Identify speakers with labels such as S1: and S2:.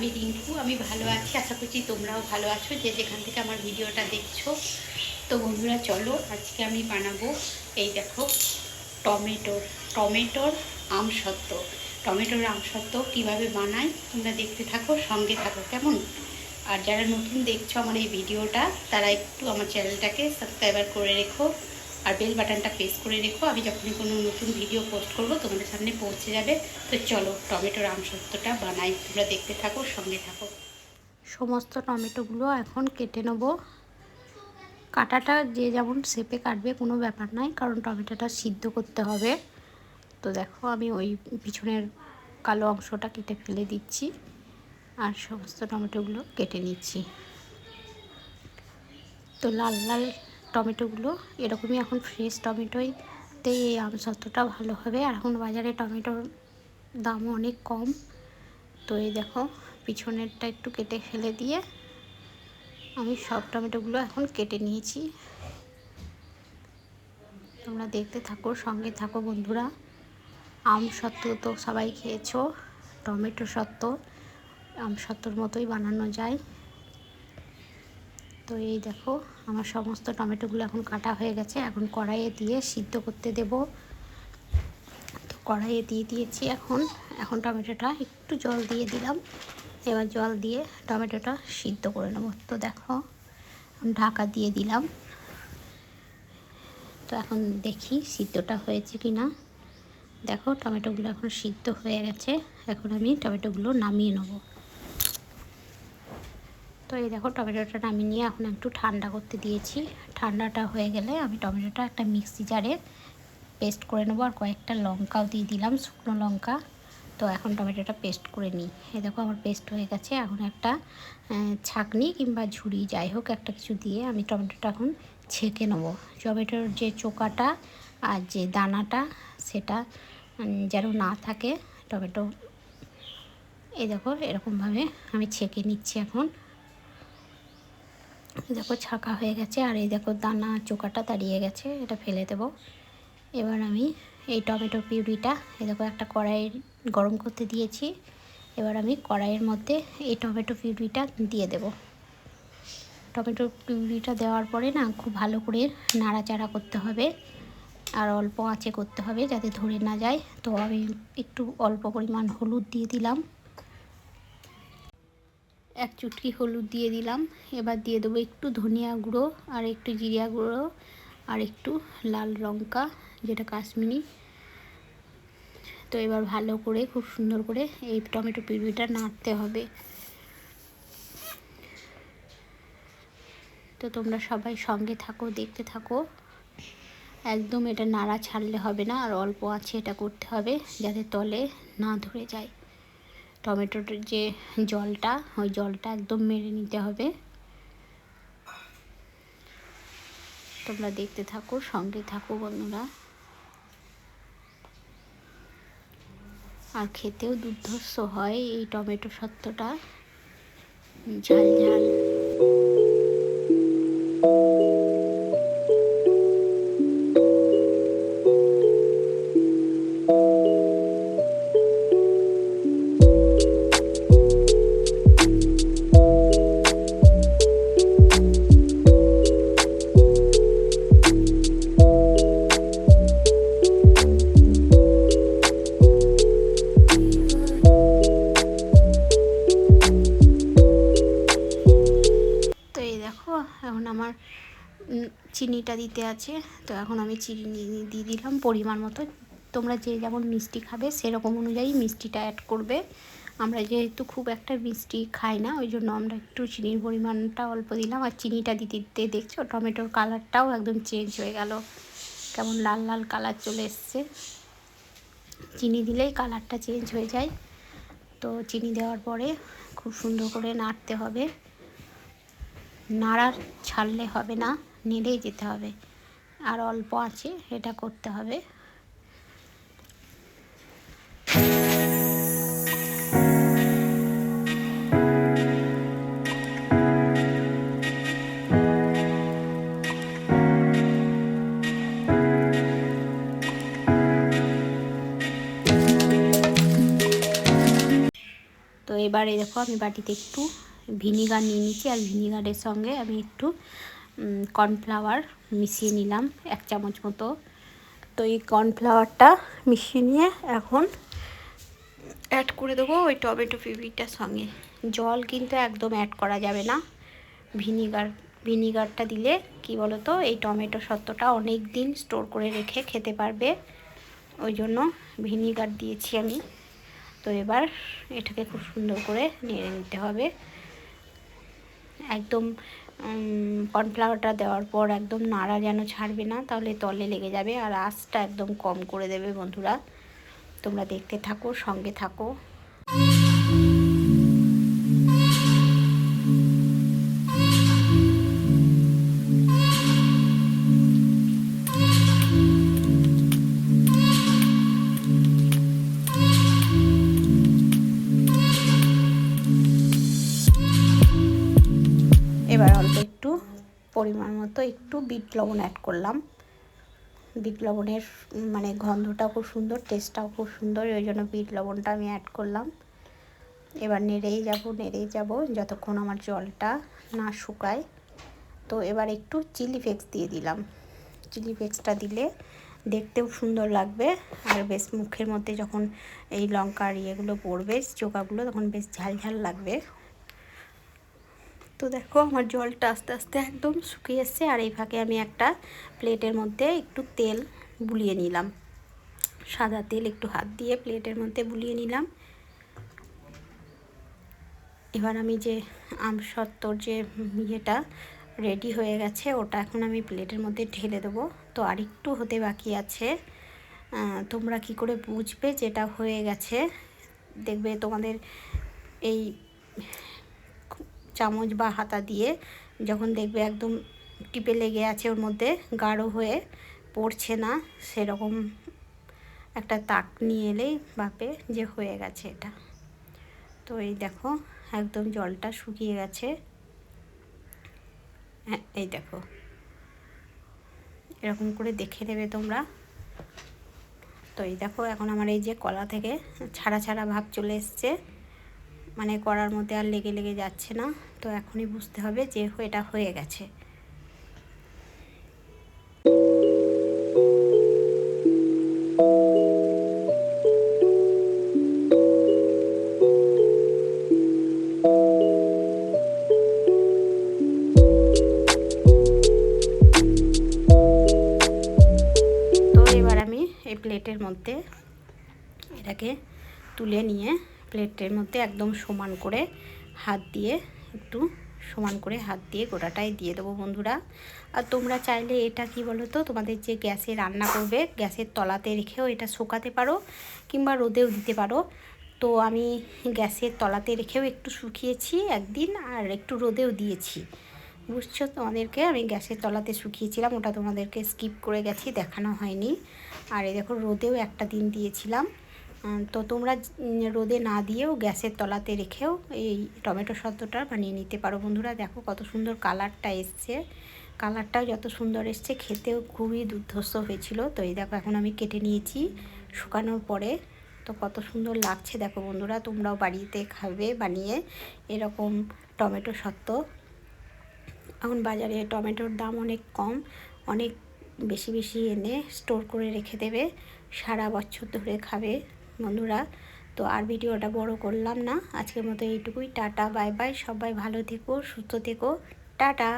S1: আমি রিঙ্কু, আমি ভালো আছি, আশা করছি তোমরাও ভালো আছো, যে যেখান থেকে আমার ভিডিওটা দেখছ। তো বন্ধুরা, চলো আজকে আমি বানাবো এই দেখো টমেটোর টমেটোর আমসত্ত্ব টমেটোর আমসত্ত্ব কীভাবে বানাই, তোমরা দেখতে থাকো, সঙ্গে থাকো, কেমন? আর যারা নতুন দেখছ আমার এই ভিডিওটা, তারা একটু আমার চ্যানেলটাকে সাবস্ক্রাইবার করে রেখো। আর বেল বাটনটা প্রেস করে রেখো। আমি যখনই কোনো নতুন ভিডিও পোস্ট করব, তোমাদের সামনে পৌঁছে যাবে। তো চলো, টমেটোর আমসত্ত্বটা বানাই। তোমরা দেখতে থাকো, সঙ্গে থাকো। সমস্ত টমেটোগুলো এখন কেটে নেব। কাটাটা যে যেমন শেপে কাটবে, কোনো ব্যাপার নাই, কারণ টমেটোটা সিদ্ধ করতে হবে। তো দেখো, আমি ওই পিছনের কালো অংশটা কেটে ফেলে দিচ্ছি। আর সমস্ত টমেটোগুলো কেটে নিচ্ছি। তো লাল লাল টমেটোগুলো এরকমই এখন ফ্রেশ টমেটোতে এই আমসত্ত্বটা ভালো হবে। আর এখন বাজারে টমেটোর দামও অনেক কম। তো এই দেখো, পিছনেরটা একটু কেটে ফেলে দিয়ে আমি সব টমেটোগুলো এখন কেটে নিয়েছি। তোমরা দেখতে থাকো, সঙ্গে থাকো বন্ধুরা। আম সত্ত্ব তো সবাই খেয়েছো, টমেটো সত্ত্ব আম সত্ত্বর মতোই বানানো যায়। তো এই দেখো, আমার সমস্ত টমেটোগুলো এখন কাটা হয়ে গেছে। এখন কড়াইয়ে দিয়ে সিদ্ধ করতে দেব। তো কড়াইয়ে দিয়ে দিয়েছি এখন। এখন টমেটোটা একটু জল দিয়ে দিলাম। এবার জল দিয়ে টমেটোটা সিদ্ধ করে নেব। তো দেখো ঢাকা দিয়ে দিলাম। তো এখন দেখি সিদ্ধটা হয়েছে কি না দেখো, টমেটোগুলো এখন সিদ্ধ হয়ে গেছে। এখন আমি টমেটোগুলো নামিয়ে নেব। তো এই দেখো টমেটোটা নামিয়ে নিয়ে এখন একটু ঠান্ডা করতে দিয়েছি। ঠান্ডাটা হয়ে গেলে আমি টমেটোটা একটা মিক্সি জারে পেস্ট করে নেব আর কয়েকটা লঙ্কাও দিয়ে দিলাম, শুকনো লঙ্কা। তো এখন টমেটোটা পেস্ট করে নিই। এ দেখো আমার পেস্ট হয়ে গেছে। এখন একটা ছাকনি কিংবা ঝুড়ি, যাই হোক একটা কিছু দিয়ে আমি টমেটোটা এখন ছেঁকে নেব। টমেটোর যে চোকাটা আর যে দানাটা সেটা যেন না থাকে, টমেটো এই দেখো এরকমভাবে আমি ছেঁকে নিচ্ছি এখন। দেখো ছাকা হয়ে গেছে, আর এই দেখো দানা চোকাটা দাঁড়িয়ে গেছে, এটা ফেলে দেব। এবার আমি এই টমেটো পিউরিটা, এই দেখো একটা কড়াই গরম করতে দিয়েছি। এবার আমি কড়াইয়ের মধ্যে এই টমেটো পিউরিটা দিয়ে দেব। টমেটো পিউরিটা দেওয়ার পরে না খুব ভালো করে নাড়াচাড়া করতে হবে, আর অল্প আঁচে করতে হবে যাতে ধরে না যায়। তো আমি একটু অল্প পরিমাণ হলুদ দিয়ে দিলাম। এক চুটকি হলুদ দিয়ে দিলাম। এবার দিয়ে দেবো একটু ধনিয়া গুঁড়ো আর একটু জিরিয়া গুঁড়ো আর একটু লাল লঙ্কা, যেটা কাশ্মীরি। তো এবার ভালো করে, খুব সুন্দর করে এই টমেটো পিউরিটা নাড়তে হবে। তো তোমরা সবাই সঙ্গে থাকো, দেখতে থাকো। একদম এটা নাড়া ছাড়লে হবে না, আর অল্প আছে এটা করতে হবে, যাতে তলে না ধরে যায়। টমেটোর যে জলটা, ওই জলটা একদম মেরে নিতে হবে। তোমরা দেখতে থাকো, সঙ্গে থাকো বন্ধুরা। আর খেতেও দুর্ধর্ষ হয় এই টমেটো সত্যটা। ঝাল ঝাল। আমার চিনিটা দিতে আছে। তো এখন আমি চিনি দিয়ে দিলাম পরিমাণ মতো। তোমরা যে যেমন মিষ্টি খাবে সেরকম অনুযায়ী মিষ্টিটা অ্যাড করবে। আমরা যেহেতু খুব একটা মিষ্টি খাই না, ওই জন্য আমরা একটু চিনির পরিমাণটা অল্প দিলাম। আর চিনিটা দিতে দিতে দেখছ, টমেটোর কালারটাও একদম চেঞ্জ হয়ে গেল। কেমন লাল লাল কালার চলে এসছে। চিনি দিলেই কালারটা চেঞ্জ হয়ে যায়। তো চিনি দেওয়ার পরে খুব সুন্দর করে নাড়তে হবে। নাড়ার ছাড়লে হবে না, নেড়েই যেতে হবে। আর অল্প আছে, এটা করতে হবে। তো এবারে দেখো আমি বাটিতে একটু ভিনিগার নিয়ে নিচ্ছি আর ভিনিগারের সঙ্গে আমি একটু কর্নফ্লাওয়ার মিশিয়ে নিলাম, এক চামচ মতো। তো এই কর্নফ্লাওয়ারটা মিশিয়ে নিয়ে এখন অ্যাড করে দেবো ওই টমেটো পিউরিটার সঙ্গে। জল কিন্তু একদম অ্যাড করা যাবে না। ভিনিগার, ভিনিগারটা দিলে কি বলো তো এই টমেটো সত্ত্বটা অনেক দিন স্টোর করে রেখে খেতে পারবে। ওই জন্য ভিনিগার দিয়েছি আমি। তো এবার এটাকে খুব সুন্দর করে নেড়ে নিতে হবে। একদম কর্নফ্লাওয়ারটা দেওয়ার পর একদম নাড়া যেন ছাড়বে না, তাহলে তলে লেগে যাবে আর আঁচটা একদম কম করে দেবে বন্ধুরা। তোমরা দেখতে থাকো, সঙ্গে থাকো। মতো একটু বিট লবণ অ্যাড করলাম। বিট লবণের মানে গন্ধটা খুব সুন্দর টেস্টটাও খুব সুন্দর, ওই জন্য বিট লবণটা আমি অ্যাড করলাম। এবার নেড়েই যাব নেড়েই যাব, যতক্ষণ আমার জলটা না শুকায়। তো এবার একটু চিলি ফ্লেক্স দিয়ে দিলাম। চিলি ফ্লেক্সটা দিলে দেখতেও সুন্দর লাগবে, আর বেশ মুখের মধ্যে যখন এই লঙ্কার ইয়েগুলো পড়বে চোকাগুলো তখন বেশ ঝাল ঝাল লাগবে। তো দেখো, আমার জলটা আস্তে আস্তে একদম শুকিয়ে এসছে, আর এই ফাঁকে আমি একটা প্লেটের মধ্যে একটু তেল বুলিয়ে নিলাম। সাদা তেল একটু হাত দিয়ে প্লেটের মধ্যে বুলিয়ে নিলাম। এবার আমি যে আমসত্তর যে ইয়েটা রেডি হয়ে গেছে, ওটা এখন আমি প্লেটের মধ্যে ঢেলে দেবো। তো আর একটু হতে বাকি আছে। তোমরা কি করে বুঝবে যেটা হয়ে গেছে? দেখবে তোমাদের এই চামচ বা হাতা দিয়ে যখন দেখবে একদম টিপে লেগে আছে ওর মধ্যে, গাঢ় হয়ে পড়ছে না, সেরকম একটা তাক নিয়ে এলেই ভাবে যে হয়ে গেছে এটা। তো এই দেখো, একদম জলটা শুকিয়ে গেছে। হ্যাঁ এই দেখো। এরকম করে দেখে নেবে তোমরা। তো এই দেখো, এখন আমার এই যে কলা থেকে ছাড়া ছাড়া ভাব চলে এসছে। মানে করার মধ্যে আর লেগে লেগে যাচ্ছে না। তো এখনই বুঝতে হবে যে এটা হয়ে গেছে। প্লেটের মধ্যে এটাকে তুলে নিয়ে প্লেটের মধ্যে একদম সমান করে হাত দিয়ে একটু সমান করে হাত দিয়ে গোটাটাই দিয়ে দেবো বন্ধুরা। আর তোমরা চাইলে এটা কি বলো তো তোমাদের যে গ্যাসে রান্না করবে, গ্যাসের তলাতে রেখেও এটা শুকাতে পারো কিংবা রোদেও দিতে পারো। তো আমি গ্যাসের তলাতে রেখেও একটু শুকিয়েছি একদিন আর একটু রোদেও দিয়েছি। বুঝছ? তোমাদেরকে আমি গ্যাসের তলাতে শুকিয়েছিলাম, ওটা তোমাদেরকে স্কিপ করে গেছি, দেখানো হয়নি। আর এই দেখো, রোদেও একটা দিন দিয়েছিলাম। তো তোমরা রোদে না দিয়েও গ্যাসের তলাতে রেখেও এই টমেটো সদ্যটা বানিয়ে নিতে পারো। বন্ধুরা, দেখো কত সুন্দর কালারটা এসছে। কালারটাও যত সুন্দর এসছে, খেতেও খুবই দুর্ধর্ষ হয়েছিল। তো এই দেখো, এখন আমি কেটে নিয়েছি শুকানোর পরে। তো কত সুন্দর লাগছে দেখো বন্ধুরা, তোমরাও বাড়িতে খাবে বানিয়ে এরকম টমেটো সত্ত্ব। এখন বাজারে টমেটোর দাম অনেক কম, অনেক বেশি বেশি এনে স্টোর করে রেখে দেবে, সারা বছর ধরে খাবে। বন্ধুরা। তো আর ভিডিওটা বড় করলাম না। আজকের মতো এইটুকুই। Tata, bye bye. সবাই ভালো থেকো, সুস্থ থেকো। টাটা।